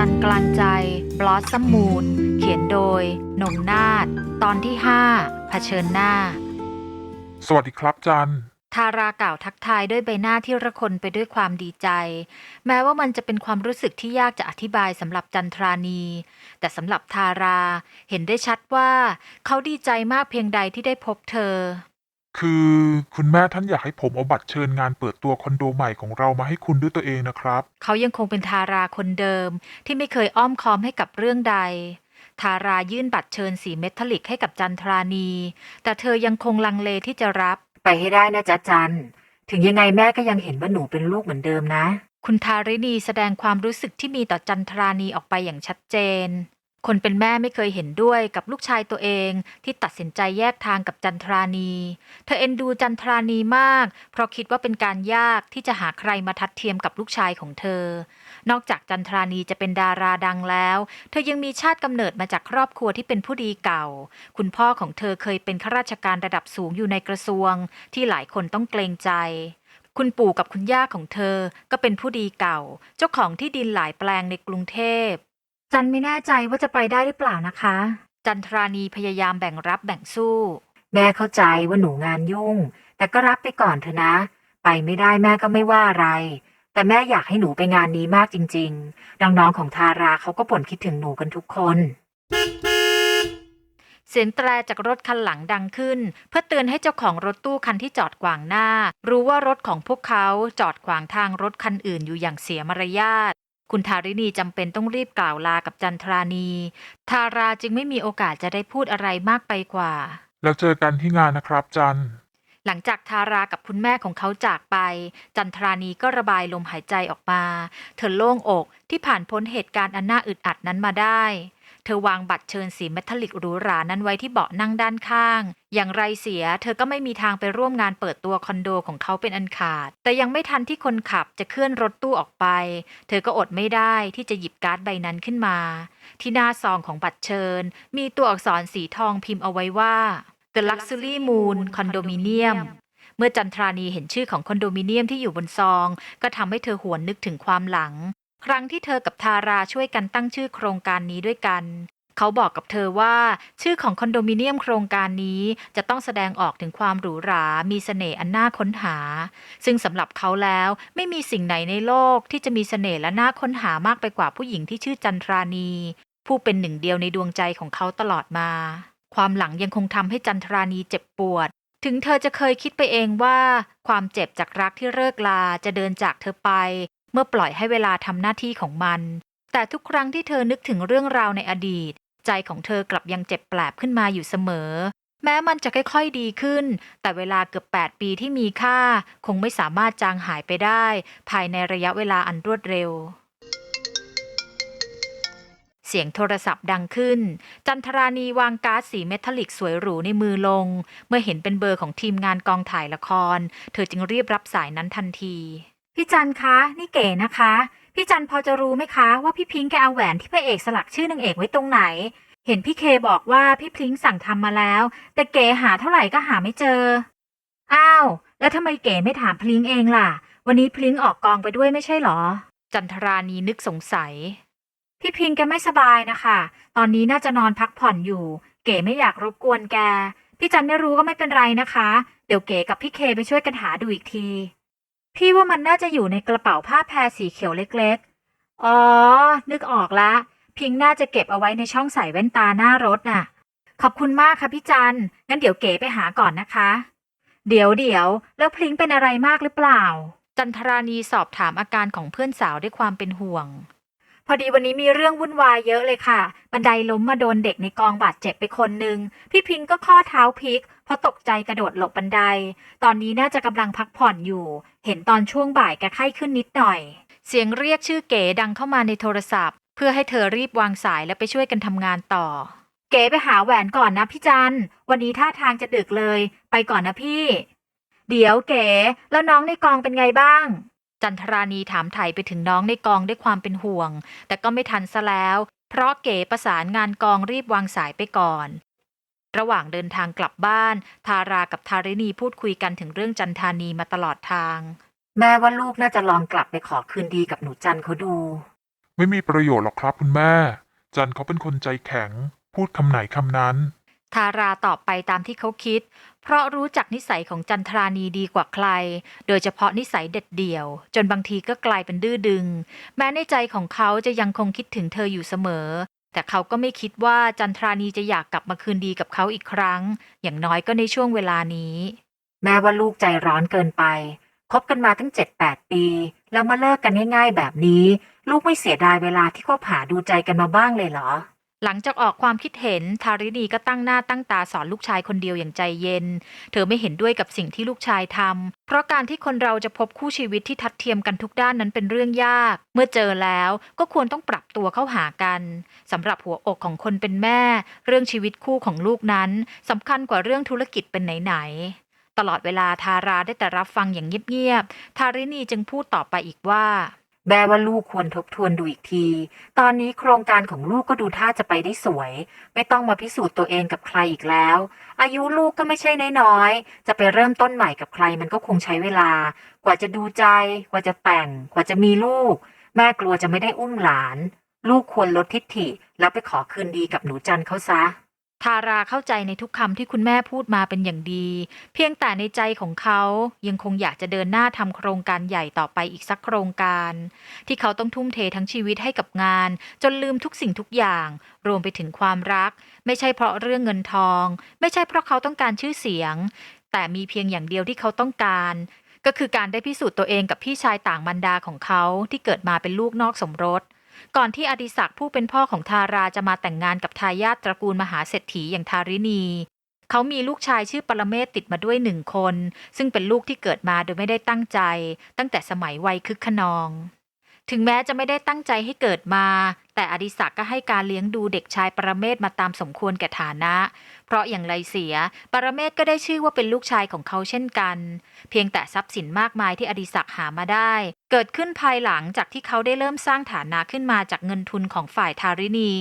จันกลางใจบลอสซัมมูนเขียนโดยนงนาฏตอนที่5เผชิญหน้า สวัสดีครับจัน ทารากล่าวทักทายด้วยใบหน้าที่ระคนไปด้วยความดีใจ แม้ว่ามันจะเป็นความรู้สึกที่ยากจะอธิบายสำหรับจันทรานี แต่สำหรับทาราเห็นได้ชัดว่า เขาดีใจมากเพียงใดที่ได้พบเธอ คือคุณแม่ท่านอยากให้ผมเอาบัตรเชิญงานเปิดตัวคอนโดใหม่ของเรามาให้คุณด้วยตัวเองนะครับ เขายังคงเป็นทาราคนเดิมที่ไม่เคยอ้อมค้อมให้กับเรื่องใด ทารายื่นบัตรเชิญสีเมทัลลิกให้กับจันทรานี แต่เธอยังคงลังเลที่จะรับ ไปให้ได้นะจ๊ะจัน ถึงยังไงแม่ก็ยังเห็นว่าหนูเป็นลูกเหมือนเดิมนะ คุณทารินีแสดงความรู้สึกที่มีต่อจันทรานีออกไปอย่างชัดเจน คนเป็นแม่ไม่เคยเห็นด้วยกับลูกชายตัวเองที่ตัดสินใจแยกทางกับจันทรานี เธอเอ็นดูจันทรานีมาก เพราะคิดว่าเป็นการยากที่จะหาใครมาทัดเทียมกับลูกชายของเธอ นอกจากจันทรานีจะเป็นดาราดังแล้ว เธอยังมีชาติกำเนิดมาจากครอบครัวที่เป็นผู้ดีเก่า คุณพ่อของเธอเคยเป็นข้าราชการระดับสูงอยู่ในกระทรวง ที่หลายคนต้องเกรงใจคุณปู่กับคุณย่าของเธอก็เป็นผู้ดีเก่า เจ้าของที่ดินหลายแปลงในกรุงเทพ จันไม่แน่ใจว่าจะไปได้หรือเปล่านะคะ จันทรานีพยายามแบ่งรับแบ่งสู้ แม่เข้าใจว่าหนูงานยุ่ง แต่ก็รับไปก่อนเถอะนะ ไปไม่ได้แม่ก็ไม่ว่าอะไร แต่แม่อยากให้หนูไปงานนี้มากจริงๆน้องๆของทาราเขาก็บ่นคิดถึงหนูกันทุกคน เสียงแตรจากรถคันหลังดังขึ้น เพื่อเตือนให้เจ้าของรถตู้คันที่จอดขวางหน้า รู้ว่ารถของพวกเขาจอดขวางทางรถคันอื่นอยู่อย่างเสียมารยาท คุณทารินีจำเป็นต้องรีบกล่าวลากับจันทรานี ทาราจึงไม่มีโอกาสจะได้พูดอะไรมากไปกว่า แล้วเจอกันที่งานนะครับจัน หลังจากทารากับคุณแม่ของเขาจากไป จันทรานีก็ระบายลมหายใจออกมา เธอโล่งอกที่ผ่านพ้นเหตุการณ์อันน่าอึดอัดนั้นมาได้ เธอวางบัตรเชิญสีเมทัลลิกหรูหรานั้นไว้ที่เบาะนั่งด้านข้าง อย่างไรเสีย เธอก็ไม่มีทางไปร่วมงานเปิดตัวคอนโดของเขาเป็นอันขาด แต่ยังไม่ทันที่คนขับจะเคลื่อนรถตู้ออกไป เธอก็อดไม่ได้ที่จะหยิบการ์ดใบนั้นขึ้นมา ที่หน้าซองของบัตรเชิญ มีตัวอักษรสีทองพิมพ์เอาไว้ว่า The Luxury Moon Condominium เมื่อจันทรานีเห็นชื่อของคอนโดมิเนียมที่อยู่บนซอง ก็ทำให้เธอหวนนึกถึงความหลัง ครั้งที่เธอกับทาราช่วยกันตั้งชื่อโครงการนี้ด้วยกัน เขาบอกกับเธอว่า ชื่อของคอนโดมิเนียมโครงการนี้จะต้องแสดงออกถึงความหรูหรา มีเสน่ห์อันน่าค้นหา ซึ่งสำหรับเขาแล้วไม่มีสิ่งไหนในโลกที่จะมีเสน่ห์และน่าค้นหามากไปกว่าผู้หญิงที่ชื่อจันทรานี ผู้เป็นหนึ่งเดียวในดวงใจของเขาตลอดมา ความหลังยังคงทำให้จันทรานีเจ็บปวดถึงเธอจะเคยคิดไปเองว่า ความเจ็บจากรักที่เลิกลาจะเดินจากเธอไป มื่อปล่อยให้เวลาทำหน้าที่ของมัน แต่ทุกครั้งที่เธอนึกถึงเรื่องราวในอดีต ใจของเธอกลับยังเจ็บแปลบขึ้นมาอยู่เสมอ แม้มันจะค่อยๆดีขึ้น แต่เวลาเกือบ 8 ปีที่มีค่า คงไม่สามารถจางหายไปได้ ภายในระยะเวลาอันรวดเร็วเสียงโทรศัพท์ดังขึ้น จันทรานีวางการ์ดสีเมทัลลิกสวยหรูในมือลง เมื่อเห็นเป็นเบอร์ของทีมงานกองถ่ายละคร เธอจึงรีบรับสายนั้นทันที พี่จันคะนี่เก๋นะคะ พี่จันพอจะรู้ไหมคะว่าพี่พิงค์แกเอาแหวนที่พระเอกสลักชื่อนางเอกไว้ตรงไหน เห็นพี่เคบอกว่าพี่พลิงค์สั่งทำมาแล้ว แต่เก๋หาเท่าไหร่ก็หาไม่เจอ อ้าว แล้วทำไมเก๋ไม่ถามพลิงค์เองล่ะ วันนี้พลิงค์ออกกองไปด้วยไม่ใช่เหรอ จันทรานีนึกสงสัย พี่พิงค์แกไม่สบายนะคะ ตอนนี้น่าจะนอนพักผ่อนอยู่ เก๋ไม่อยากรบกวนแก พี่จันไม่รู้ก็ไม่เป็นไรนะคะ เดี๋ยวเก๋กับพี่เคไปช่วยกันหาดูอีกที พี่ว่ามันน่าจะอยู่ในกระเป๋าผ้าแพรสีเขียวเล็กๆ อ๋อ นึกออกละ พิงค์น่าจะเก็บเอาไว้ในช่องใส่แว่นตาหน้ารถน่ะ ขอบคุณมากค่ะพี่จัน งั้นเดี๋ยวเก๋ไปหาก่อนนะคะ เดี๋ยวเดี๋ยว แล้วพลิงค์เป็นอะไรมากหรือเปล่า จันทรานีสอบถามอาการของเพื่อนสาวด้วยความเป็นห่วง พอดีวันนี้มีเรื่องวุ่นวายเยอะเลยค่ะ บันไดล้มมาโดนเด็กในกองบาดเจ็บไปคนหนึ่งพี่พิงก็ข้อเท้าพลิก เพราะตกใจกระโดดหลบบันได ตอนนี้น่าจะกำลังพักผ่อนอยู่ เห็นตอนช่วงบ่ายแกไข้ขึ้นนิดหน่อย เสียงเรียกชื่อเก๋ดังเข้ามาในโทรศัพท์ เพื่อให้เธอรีบวางสายและไปช่วยกันทำงานต่อ เก๋ไปหาแหวนก่อนนะพี่จัน วันนี้ท่าทางจะดึกเลย ไปก่อนนะพี่ เดี๋ยวเก๋แล้วน้องในกองเป็นไงบ้างจันทรานีถามไถ่ไปถึงน้องในกองด้วยความเป็นห่วง แต่ก็ไม่ทันซะแล้ว เพราะเก๋ประสานงานกองรีบวางสายไปก่อน ระหว่างเดินทางกลับบ้าน ทารากับทารินีพูดคุยกันถึงเรื่องจันทานีมาตลอดทาง แม่ว่าลูกน่าจะลองกลับไปขอคืนดีกับหนูจันเขาดู ไม่มีประโยชน์หรอกครับคุณแม่ จันเขาเป็นคนใจแข็ง พูดคำไหนคำนั้น ทาราตอบไปตามที่เขาคิด เพราะรู้จักนิสัยของจันทรานีดีกว่าใคร โดยเฉพาะนิสัยเด็ดเดี่ยว จนบางทีก็กลายเป็นดื้อดึง แม้ในใจของเขาจะยังคงคิดถึงเธออยู่เสมอ แต่เขาก็ไม่คิดว่าจันทรานีจะอยากกลับมาคืนดีกับเขาอีกครั้ง อย่างน้อยก็ในช่วงเวลานี้ แม่ว่าลูกใจร้อนเกินไปคบกันมาตั้งเจ็ดแปดปี แล้วมาเลิกกันง่าย ๆ แบบนี้ ลูกไม่เสียดายเวลาที่คบหาดูใจกันมาบ้างเลยเหรอ หลังจากออกความคิดเห็นทารินีก็ตั้งหน้าตั้งตาสอนลูกชายคนเดียวอย่างใจเย็น เธอไม่เห็นด้วยกับสิ่งที่ลูกชายทำเพราะการที่คนเราจะพบคู่ชีวิตที่ทัดเทียมกันทุกด้านนั้นเป็นเรื่องยาก เมื่อเจอแล้วก็ควรต้องปรับตัวเข้าหากันสำหรับหัวอกของคนเป็นแม่ เรื่องชีวิตคู่ของลูกนั้นสำคัญกว่าเรื่องธุรกิจเป็นไหนๆตลอดเวลาทาราได้แต่รับฟังอย่างเงียบๆทารินีจึงพูดต่อไปอีกว่า แม่ว่าลูกควรทบทวนดูอีกที ตอนนี้โครงการของลูกก็ดูท่าจะไปได้สวย ไม่ต้องมาพิสูจน์ตัวเองกับใครอีกแล้ว อายุลูกก็ไม่ใช่น้อยๆ จะไปเริ่มต้นใหม่กับใครมันก็คงใช้เวลา กว่าจะดูใจ กว่าจะแต่ง กว่าจะมีลูก แม่กลัวจะไม่ได้อุ้มหลาน ลูกควรลดทิฐิแล้วไปขอคืนดีกับหนูจันเขาซะ ทาราเข้าใจในทุกคำที่คุณแม่พูดมาเป็นอย่างดี เพียงแต่ในใจของเขายังคงอยากจะเดินหน้าทำโครงการใหญ่ต่อไปอีกสักโครงการ ที่เขาต้องทุ่มเททั้งชีวิตให้กับงาน จนลืมทุกสิ่งทุกอย่าง รวมไปถึงความรัก ไม่ใช่เพราะเรื่องเงินทอง ไม่ใช่เพราะเขาต้องการชื่อเสียง แต่มีเพียงอย่างเดียวที่เขาต้องการ ก็คือการได้พิสูจน์ตัวเองกับพี่ชายต่างบรรดาของเขาที่เกิดมาเป็นลูกนอกสมรส ก่อนที่อดิศักดิ์ผู้เป็นพ่อของทาราจะมาแต่งงานกับทายาทตระกูลมหาเศรษฐีอย่างทารินีเขามีลูกชายชื่อปรเมศติดมาด้วยหนึ่งคน ซึ่งเป็นลูกที่เกิดมาโดยไม่ได้ตั้งใจ ตั้งแต่สมัยวัยคึกขนอง ถึงแม้จะไม่ได้ตั้งใจให้เกิดมา แต่อดิศักก์ก็ให้การเลี้ยงดูเด็กชายปรเมศมาตามสมควรแก่ฐานะ เพราะอย่างไรเสีย ปรเมศก็ได้ชื่อว่าเป็นลูกชายของเขาเช่นกัน เพียงแต่ทรัพย์สินมากมายที่อดิศักก์หามาได้ เกิดขึ้นภายหลังจากที่เขาได้เริ่มสร้างฐานะขึ้นมาจากเงินทุนของฝ่ายทารินี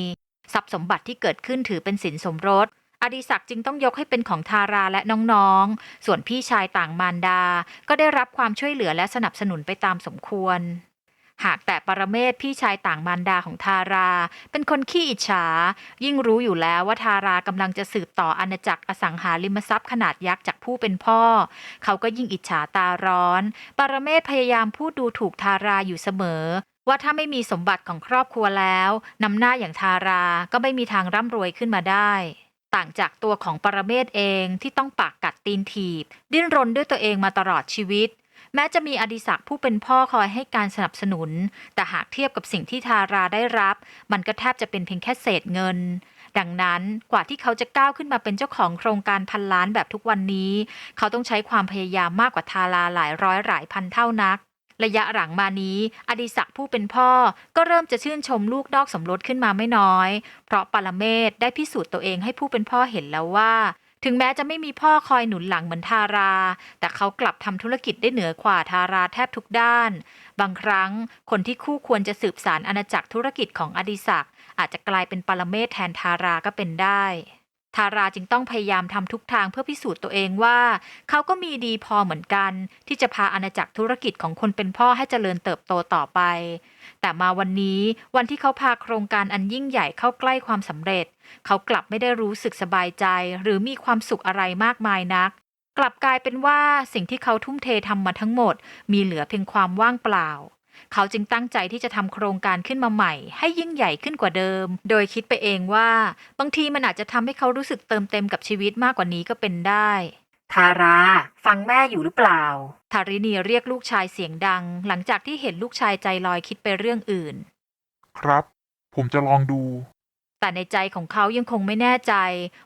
ทรัพย์สมบัติที่เกิดขึ้นถือเป็นสินสมรสอดิศักดิ์จึงต้องยกให้เป็นของทาราและน้องๆ ส่วนพี่ชายต่างมารดา ก็ได้รับความช่วยเหลือและสนับสนุนไปตามสมควร หากแต่ปรเมศพี่ชายต่างมารดาของทารา เป็นคนขี้อิจฉา ยิ่งรู้อยู่แล้วว่าทารากำลังจะสืบต่ออาณาจักรอสังหาริมทรัพย์ขนาดยักษ์จากผู้เป็นพ่อ เขาก็ยิ่งอิจฉาตาร้อน ปรเมศพยายามพูดดูถูกทาราอยู่เสมอ ว่าถ้าไม่มีสมบัติของครอบครัวแล้วนำหน้าอย่างทาราก็ไม่มีทางร่ำรวยขึ้นมาได้ต่างจากตัวของปรเมศเองที่ต้องปากกัดตีนถีบ ดิ้นรนด้วยตัวเองมาตลอดชีวิต แม้จะมีอดิศักดิ์ผู้เป็นพ่อคอยให้การสนับสนุน แต่หากเทียบกับสิ่งที่ทาราได้รับ มันก็แทบจะเป็นเพียงแค่เศษเงิน ดังนั้นกว่าที่เขาจะก้าวขึ้นมาเป็นเจ้าของโครงการพันล้านแบบทุกวันนี้ เขาต้องใช้ความพยายามมากกว่าทาราหลายร้อยหลายพันเท่านักระยะหลังมานี้ อดิศักดิ์ผู้เป็นพ่อก็เริ่มจะชื่นชมลูกนอกสมรสขึ้นมาไม่น้อย เพราะปรเมศได้พิสูจน์ตัวเองให้ผู้เป็นพ่อเห็นแล้วว่า ถึงแม้จะไม่มีพ่อคอยหนุนหลังเหมือนทารา แต่เขากลับทำธุรกิจได้เหนือกว่าทาราแทบทุกด้าน บางครั้งคนที่คู่ควรจะสืบสารอาณาจักรธุรกิจของอดิศักดิ์อาจจะกลายเป็นปรเมศแทนทาราก็เป็นได้ทาราจึงต้องพยายามทำทุกทางเพื่อพิสูจน์ตัวเองว่า เขาก็มีดีพอเหมือนกัน ที่จะพาอาณาจักรธุรกิจของคนเป็นพ่อให้เจริญเติบโตต่อไป แต่มาวันนี้วันที่เขาพาโครงการอันยิ่งใหญ่เข้าใกล้ความสำเร็จ เขากลับไม่ได้รู้สึกสบายใจ หรือมีความสุขอะไรมากมายนัก กลับกลายเป็นว่าสิ่งที่เขาทุ่มเททำมาทั้งหมด มีเหลือเพียงความว่างเปล่า เขาจึงตั้งใจที่จะทำโครงการขึ้นมาใหม่ ให้ยิ่งใหญ่ขึ้นกว่าเดิม โดยคิดไปเองว่า บางทีมันอาจจะทำให้เขารู้สึกเติมเต็มกับชีวิตมากกว่านี้ก็เป็นได้ทาราฟังแม่อยู่หรือเปล่า ทารินีเรียกลูกชายเสียงดัง หลังจากที่เห็นลูกชายใจลอยคิดไปเรื่องอื่น ครับ ผมจะลองดู แต่ในใจของเขายังคงไม่แน่ใจ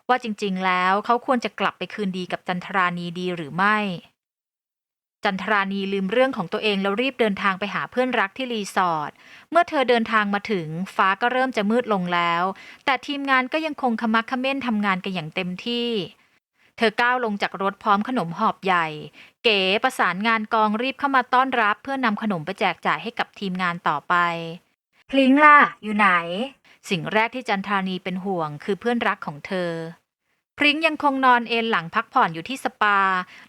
ว่าจริงๆ แล้วเขาควรจะกลับไปคืนดีกับจันทรานีดีหรือไม่ จันทรานีลืมเรื่องของตัวเองแล้วรีบเดินทางไปหาเพื่อนรักที่รีสอร์ท เมื่อเธอเดินทางมาถึงฟ้าก็เริ่มจะมืดลงแล้ว แต่ทีมงานก็ยังคงขมักเขม้นทำงานกันอย่างเต็มที่ เธอก้าวลงจากรถพร้อมขนมหอบใหญ่ เก๋ประสานงานกองรีบเข้ามาต้อนรับ เพื่อนำขนมไปแจกจ่ายให้กับทีมงานต่อไป พลิงล่ะอยู่ไหน สิ่งแรกที่จันทรานีเป็นห่วงคือเพื่อนรักของเธอ พริ้งยังคงนอนเอนหลังพักผ่อนอยู่ที่สปา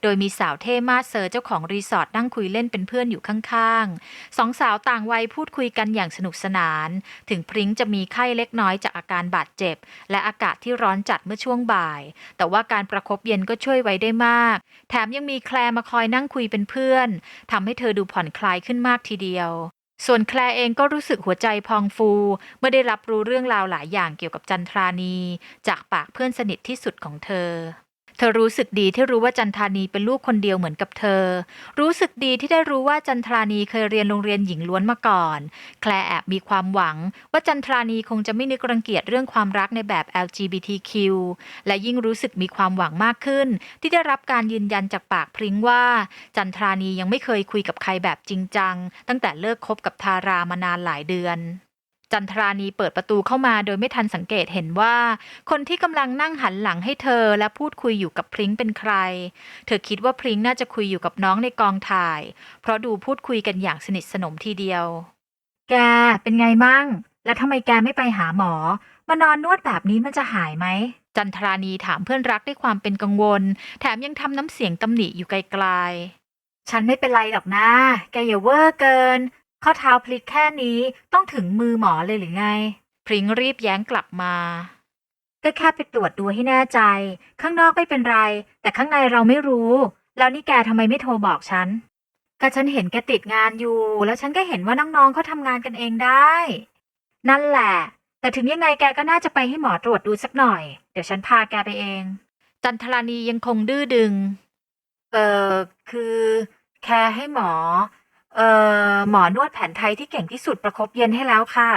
โดยมีสาวเท่มาเซอร์เจ้าของรีสอร์ทนั่งคุยเล่นเป็นเพื่อนอยู่ข้างๆ สองสาวต่างวัยพูดคุยกันอย่างสนุกสนาน ถึงพริ้งจะมีไข้เล็กน้อยจากอาการบาดเจ็บ และอากาศที่ร้อนจัดเมื่อช่วงบ่าย แต่ว่าการประคบเย็นก็ช่วยไว้ได้มาก แถมยังมีแคลร์มาคอยนั่งคุยเป็นเพื่อนทำให้เธอดูผ่อนคลายขึ้นมากทีเดียว ส่วนแคลร์เองก็รู้สึกหัวใจพองฟูเมื่อได้รับรู้เรื่องราวหลายอย่างเกี่ยวกับจันทรานี จากปากเพื่อนสนิทที่สุดของเธอ เธอรู้สึกดีที่รู้ว่าจันทานีเป็นลูกคนเดียวเหมือนกับเธอ รู้สึกดีที่ได้รู้ว่าจันทรานีเคยเรียนโรงเรียนหญิงล้วนมาก่อน แคลแอบมีความหวัง ว่าจันทรานีคงจะไม่นึกรังเกียจเรื่องความรักในแบบ LGBTQ และยิ่งรู้สึกมีความหวังมากขึ้น ที่ได้รับการยืนยันจากปากพริ้งว่า จันทรานียังไม่เคยคุยกับใครแบบจริงจัง ตั้งแต่เลิกคบกับทารามานานหลายเดือน จันทรานีเปิดประตูเข้ามาโดยไม่ทันสังเกตเห็นว่า คนที่กำลังนั่งหันหลังให้เธอและพูดคุยอยู่กับพริ้งเป็นใคร เธอคิดว่าพริ้งน่าจะคุยอยู่กับน้องในกองถ่าย เพราะดูพูดคุยกันอย่างสนิทสนมทีเดียว แกเป็นไงมั่ง แล้วทำไมแกไม่ไปหาหมอ มานอนนวดแบบนี้มันจะหายไหม จันทรานีถามเพื่อนรักด้วยความเป็นกังวล แถมยังทำน้ำเสียงตำหนิอยู่ไกลฉันไม่เป็นไรหรอกนะ แกอย่าเวอร์เกิน ข้อเท้าพลิกแค่นี้ต้องถึงมือหมอเลยหรือไงๆพริ้งรีบแย้งกลับมา ก็แค่ไปตรวจดูให้แน่ใจ ข้างนอกไม่เป็นไร แต่ข้างในเราไม่รู้ แล้วนี่แกทำไมไม่โทรบอกฉัน ก็ฉันเห็นแกติดงานอยู่ แล้วฉันก็เห็นว่าน้องๆเขาทำงานกันเองได้ นั่นแหละ แต่ถึงยังไงแกก็น่าจะไปให้หมอตรวจดูสักหน่อย เดี๋ยวฉันพาแกไปเอง จันทรานียังคงดื้อดึง เออคือ แค่ให้หมอ เออหมอนวดแผนไทยที่เก่งที่สุดประคบเย็นให้แล้วค่ะ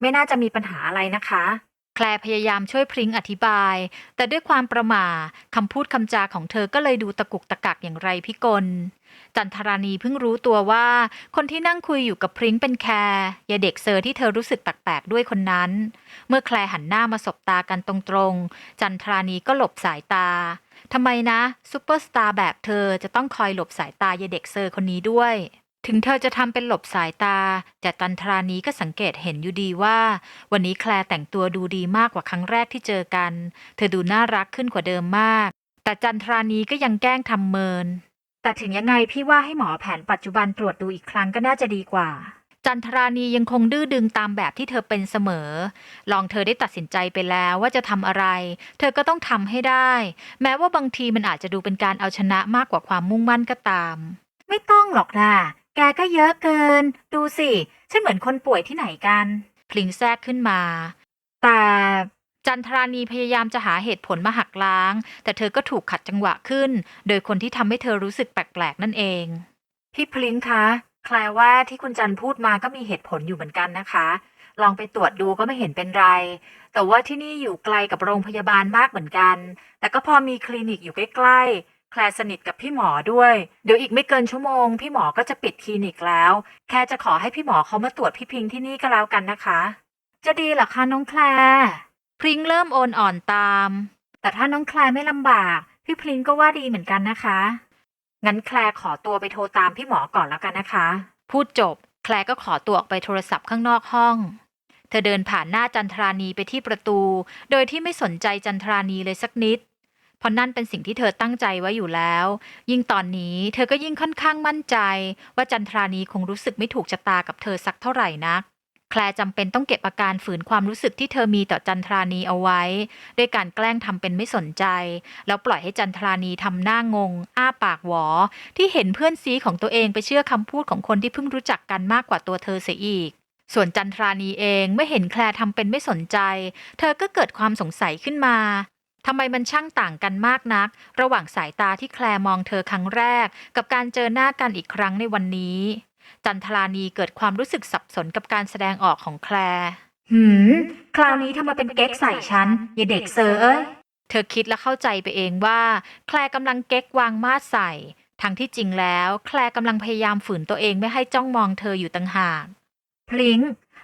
ไม่น่าจะมีปัญหาอะไรนะคะ แคลพยายามช่วยพริ้งอธิบาย แต่ด้วยความประหม่าคำพูดคำจาของเธอก็เลยดูตะกุกตะกักอย่างไรพิกล จันทรานีเพิ่งรู้ตัวว่า คนที่นั่งคุยอยู่กับพริ้งเป็นแคร์ยาเด็กเซอร์ที่เธอรู้สึกแปลกๆด้วยคนนั้น เมื่อแคลหันหน้ามาสบตากันตรงๆ จันทรานีก็หลบสายตาทำไมนะซูเปอร์สตาร์แบบเธอจะต้องคอยหลบสายตายาเด็กเซอร์คนนี้ด้วย ถึงเธอจะทำเป็นหลบสายตา แต่จันทรานีก็สังเกตเห็นอยู่ดีว่า วันนี้แคลร์แต่งตัวดูดีมากกว่าครั้งแรกที่เจอกัน เธอดูน่ารักขึ้นกว่าเดิมมาก แต่จันทรานีก็ยังแกล้งทำเมิน แต่ถึงยังไงพี่ว่าให้หมอแผนปัจจุบันตรวจดูอีกครั้งก็น่าจะดีกว่า จันทรานียังคงดื้อดึงตามแบบที่เธอเป็นเสมอ ลองเธอได้ตัดสินใจไปแล้วว่าจะทำอะไร เธอก็ต้องทำให้ได้ แม้ว่าบางทีมันอาจจะดูเป็นการเอาชนะมากกว่าความมุ่งมั่นก็ตาม ไม่ต้องหรอกนะ แกก็เยอะเกิน ดูสิ ฉันเหมือนคนป่วยที่ไหนกันพลิงแทรกขึ้นมา แต่จันทรานีพยายามจะหาเหตุผลมาหักล้าง แต่เธอก็ถูกขัดจังหวะขึ้น โดยคนที่ทำให้เธอรู้สึกแปลกๆนั่นเอง พี่พลิงคะคลายว่าที่คุณจันพูดมาก็มีเหตุผลอยู่เหมือนกันนะคะ ลองไปตรวจดูก็ไม่เห็นเป็นไร แต่ว่าที่นี่อยู่ไกลกับโรงพยาบาลมากเหมือนกัน แต่ก็พอมีคลินิกอยู่ใกล้ๆ แคลสนิทกับพี่หมอด้วย เดี๋ยวอีกไม่เกินชั่วโมง พี่หมอก็จะปิดคลินิกแล้ว แค่จะขอให้พี่หมอเขามาตรวจพี่พิงที่นี่ก็แล้วกันนะคะ จะดีหรอคะน้องแคลพริงเริ่มโอนอ่อนตาม แต่ถ้าน้องแคลไม่ลำบาก พี่พิงก็ว่าดีเหมือนกันนะคะ งั้นแคลขอตัวไปโทรตามพี่หมอก่อนแล้วกันนะคะ พูดจบ แคลก็ขอตัวออกไปโทรศัพท์ข้างนอกห้องเธอเดินผ่านหน้าจันทรานีไปที่ประตู โดยที่ไม่สนใจจันทรานีเลยสักนิด เพราะนั่นเป็นสิ่งที่เธอตั้งใจไว้อยู่แล้ว ยิ่งตอนนี้เธอก็ยิ่งค่อนข้างมั่นใจ ว่าจันทรานีคงรู้สึกไม่ถูกชะตากับเธอสักเท่าไหร่นัก แคลจำเป็นต้องเก็บอาการฝืนความรู้สึกที่เธอมีต่อจันทรานีเอาไว้ ด้วยการแกล้งทำเป็นไม่สนใจ แล้วปล่อยให้จันทรานีทำหน้างง อ้าปากหวอ ที่เห็นเพื่อนซีของตัวเองไปเชื่อคำพูดของคนที่เพิ่งรู้จักกันมากกว่าตัวเธอเสียอีกส่วนจันทรานีเองไม่เห็นแคลทำเป็นไม่สนใจ เธอก็เกิดความสงสัยขึ้นมา ทำไมมันช่างต่างกันมากนัก ระหว่างสายตาที่แคลมองเธอครั้งแรก กับการเจอหน้ากันอีกครั้งในวันนี้ จันทรานีเกิดความรู้สึกสับสนกับการแสดงออกของแคลหืม คราวนี้ทำไมาเป็นเก๊กใส่ฉันอย่าเด็กเซอร์เอ้ย เธอคิดและเข้าใจไปเองว่า แคลกำลังเก๊กวางมาดใส่ ทั้งที่จริงแล้ว แคลกำลังพยายามฝืนตัวเองไม่ให้จ้องมองเธออยู่ต่างหากพลิง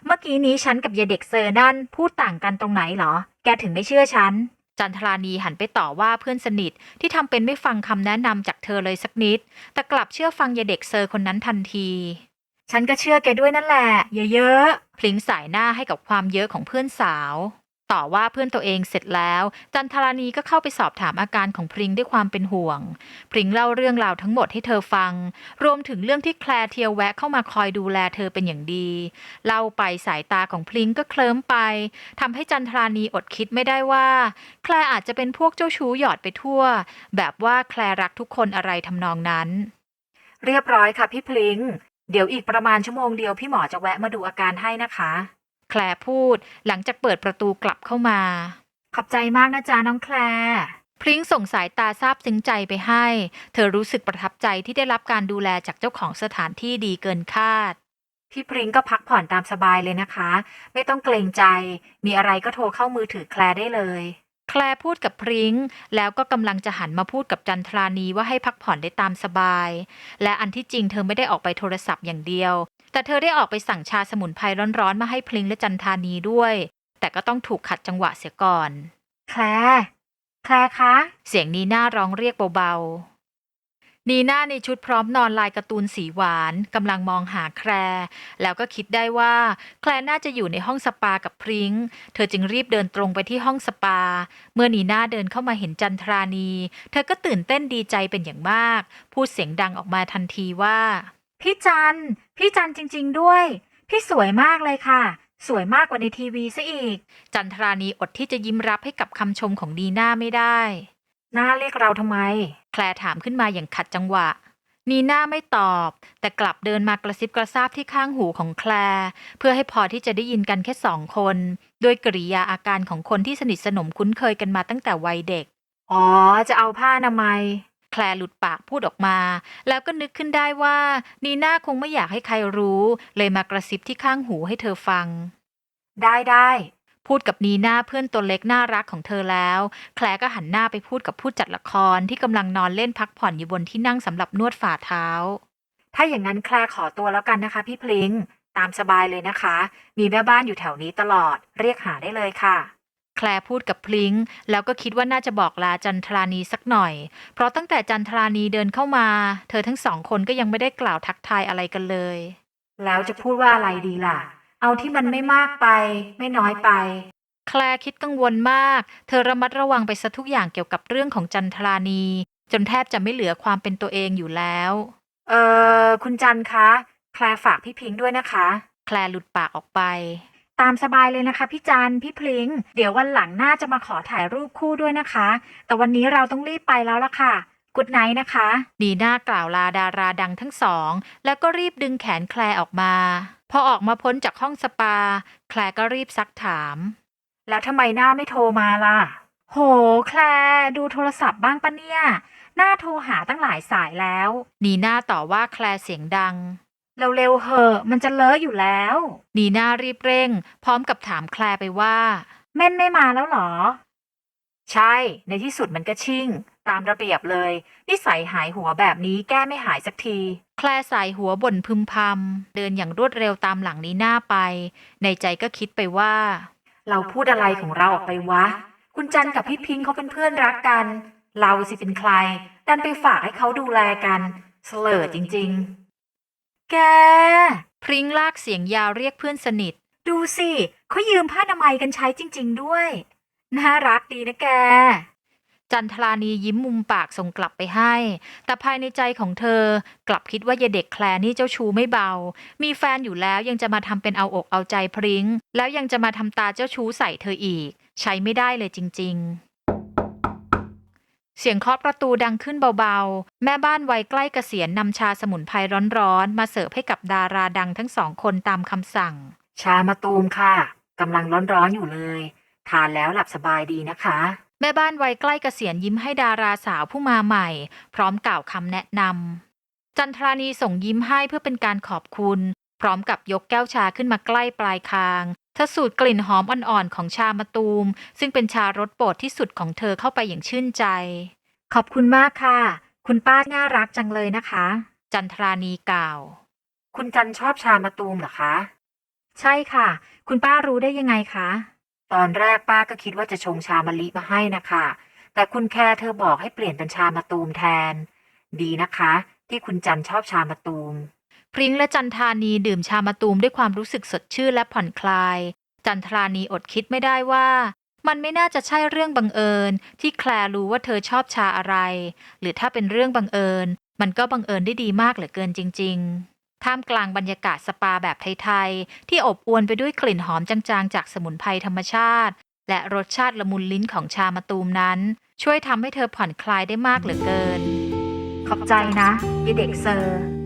เมื่อกี้นี้ฉันกับยายเด็กเซอร์นั่นพูดต่างกันตรงไหนเหรอ แกถึงไม่เชื่อฉัน จันทรานีหันไปต่อว่าเพื่อนสนิทที่ทำเป็นไม่ฟังคำแนะนำจากเธอเลยสักนิด แต่กลับเชื่อฟังยายเด็กเซอร์คนนั้นทันที ฉันก็เชื่อแกด้วยนั่นแหละเยอะพลิงสายหน้าให้กับความเยอะของเพื่อนสาว ต่อว่าเพื่อนตัวเองเสร็จแล้ว จันทรานีก็เข้าไปสอบถามอาการของพริงด้วยความเป็นห่วง พริงเล่าเรื่องราวทั้งหมดให้เธอฟัง รวมถึงเรื่องที่แคลร์เทียวแวะเข้ามาคอยดูแลเธอเป็นอย่างดี เล่าไปสายตาของพริงก็เคลิ้มไปทำให้จันทรานีอดคิดไม่ได้ว่า แคลร์อาจจะเป็นพวกเจ้าชู้หยอดไปทั่ว แบบว่าแคลร์รักทุกคนอะไรทำนองนั้น เรียบร้อยค่ะพี่พลิงเดี๋ยวอีกประมาณชั่วโมงเดียวพี่หมอจะแวะมาดูอาการให้นะคะ แคลร์พูด หลังจากเปิดประตูกลับเข้ามา ขอบใจมากนะจ๊ะน้องแคลร์พริ้งส่งสายตาซาบซึ้งใจไปให้ เธอรู้สึกประทับใจที่ได้รับการดูแลจากเจ้าของสถานที่ดีเกินคาด พี่พริ้งก็พักผ่อนตามสบายเลยนะคะ ไม่ต้องเกรงใจ มีอะไรก็โทรเข้ามือถือแคลร์ได้เลย แคลร์พูดกับพริ้ง แล้วก็กำลังจะหันมาพูดกับจันทรานีว่าให้พักผ่อนได้ตามสบาย และอันที่จริงเธอไม่ได้ออกไปโทรศัพท์อย่างเดียว แต่เธอได้ออกไปสั่งชาสมุนไพรร้อนๆ มาให้พริ้งและจันทรานีด้วย แต่ก็ต้องถูกขัดจังหวะเสียก่อน แคลร์แคลร์คะ เสียงนีน่าร้องเรียกเบาๆ นีน่าในชุดพร้อมนอนลายการ์ตูนสีหวานกำลังมองหาแคลร์แล้วก็คิดได้ว่า แคลร์น่าจะอยู่ในห้องสปากับพริง้งเธอจึงรีบเดินตรงไปที่ห้องสปา เมื่อนีน่าเดินเข้ามาเห็นจันทรานี เธอก็ตื่นเต้นดีใจเป็นอย่างมาก พูดเสียงดังออกมาทันทีว่า พี่จันพี่จันจริง ๆ ด้วย พี่สวยมากเลยค่ะ สวยมากกว่าในทีวีซะอีก จันทรานีอดที่จะยิ้มรับให้กับคำชมของนีน่าไม่ได้ น่าเรียกเราทำไม แคลร์ถามขึ้นมาอย่างขัดจังหวะ นีน่าไม่ตอบ แต่กลับเดินมากระซิบกระซาบที่ข้างหูของแคลร์เพื่อให้พอที่จะได้ยินกันแค่สองคนโดยกริยาอาการของคนที่สนิทสนมคุ้นเคยกันมาตั้งแต่วัยเด็ก อ๋อ จะเอาผ้าอนามัย แคลหลุดปากพูดออกมา แล้วก็นึกขึ้นได้ว่า นีน่าคงไม่อยากให้ใครรู้ เลยมากระซิบที่ข้างหูให้เธอฟัง ได้ได้พูดกับนีน่าเพื่อนตัวเล็กน่ารักของเธอแล้ว แคลก็หันหน้าไปพูดกับผู้จัดละครที่กำลังนอนเล่นพักผ่อนอยู่บนที่นั่งสำหรับนวดฝ่าเท้า ถ้าอย่างนั้นแคลขอตัวแล้วกันนะคะ พี่พลิง ตามสบายเลยนะคะ มีแม่บ้านอยู่แถวนี้ตลอด เรียกหาได้เลยค่ะ แคลร์พูดกับพลิงแล้วก็คิดว่าน่าจะบอกลาจันทรานีสักหน่อย เพราะตั้งแต่จันทรานีเดินเข้ามา เธอทั้งสองคนก็ยังไม่ได้กล่าวทักทายอะไรกันเลย แล้วจะพูดว่าอะไรดีล่ะ เอาที่มันไม่มากไป ไม่น้อยไป แคลร์คิดกังวลมาก เธอระมัดระวังไปซะทุกอย่างเกี่ยวกับเรื่องของจันทรานี จนแทบจะไม่เหลือความเป็นตัวเองอยู่แล้ว เออคุณจันคะ แคลร์ฝากพี่พลิงด้วยนะคะ แคลร์หลุดปากออกไป ตามสบายเลยนะคะพี่จันพี่พลิง เดี๋ยววันหลังน่าจะมาขอถ่ายรูปคู่ด้วยนะคะ แต่วันนี้เราต้องรีบไปแล้วล่ะค่ะกุดไนท์นะคะ ดีน่ากล่าวลาดาราดังทั้งสอง แล้วก็รีบดึงแขนแคลร์ออกมา พอออกมาพ้นจากห้องสปา แคลร์ก็รีบซักถาม แล้วทำไมหน้าไม่โทรมาล่ะ โห แคลร์ดูโทรศัพท์บ้างปะเนี่ย หน้าโทรหาตั้งหลายสายแล้ว นีน่าต่อว่าแคลร์เสียงดัง เร็วๆเหอะมันจะเลอะอยู่แล้ว นีน่ารีบเร่ง พร้อมกับถามแคลร์ไปว่า เม่นไม่มาแล้วเหรอ ใช่ ในที่สุดมันก็ชิ่ง ตามระเบียบเลยนิสัยหายหัวแบบนี้แก้ไม่หายสักที แคลร์สายหัวบ่นพึมพำเดินอย่างรวดเร็วตามหลังนีน่าไป ในใจก็คิดไปว่า เราพูดอะไรของเราออกไปวะ คุณจันกับพี่พิงค์เขาเป็นเพื่อนรักกัน เราสิเป็นใครดันไปฝากให้เขาดูแลกันเสลอจริง ๆ แก พริ้งลากเสียงยาวเรียกเพื่อนสนิท ดูสิเขายืมผ้าอนามัยกันใช้จริง ๆ ด้วย น่ารักดีนะแก จันทรานียิ้มมุมปากส่งกลับไปให้ แต่ภายในใจของเธอ กลับคิดว่ายายเด็กแคลนี่เจ้าชู้ไม่เบา มีแฟนอยู่แล้วยังจะมาทำเป็นเอาอกเอาใจพริ้ง แล้วยังจะมาทำตาเจ้าชู้ใส่เธออีก ใช้ไม่ได้เลยจริง ๆ เสียงเคาะประตูดังขึ้นเบาๆ แม่บ้านวัยใกล้เกษียณนำชาสมุนไพรร้อนๆ มาเสิร์ฟให้กับดาราดังทั้งสองคนตามคำสั่ง ชามาตูมค่ะกำลังร้อนๆอยู่เลย ทานแล้วหลับสบายดีนะคะ แม่บ้านวัยใกล้เกษียณยิ้มให้ดาราสาวผู้มาใหม่ พร้อมกล่าวคำแนะนำจันทรานีส่งยิ้มให้เพื่อเป็นการขอบคุณ พร้อมกับยกแก้วชาขึ้นมาใกล้ปลายคางเธอสูดกลิ่นหอมอ่อนๆของชามะตูม ซึ่งเป็นชารสโปรดที่สุดของเธอเข้าไปอย่างชื่นใจ ขอบคุณมากค่ะ คุณป้าน่ารักจังเลยนะคะ จันทรานีกล่าว คุณจันชอบชามาตูมเหรอคะ ใช่ค่ะ คุณป้ารู้ได้ยังไงคะ ตอนแรกป้าก็คิดว่าจะชงชามะลิมาให้นะคะ แต่คุณแค่เธอบอกให้เปลี่ยนเป็นชามาตูมแทน ดีนะคะ ที่คุณจันชอบชามาตูม พริ้งและจันทานีดื่มชามะตูมด้วยความรู้สึกสดชื่นและผ่อนคลาย จันทรานีอดคิดไม่ได้ว่า มันไม่น่าจะใช่เรื่องบังเอิญ ที่แคลร์รู้ว่าเธอชอบชาอะไร หรือถ้าเป็นเรื่องบังเอิญ มันก็บังเอิญได้ดีมากเหลือเกินจริง ๆ ท่ามกลางบรรยากาศสปาแบบไทยๆ ที่อบอวลไปด้วยกลิ่นหอมจางๆ จากสมุนไพรธรรมชาติ และรสชาติละมุนลิ้นของชามะตูมนั้น ช่วยทำให้เธอผ่อนคลายได้มากเหลือเกิน ขอบใจนะยายเด็กเซอร์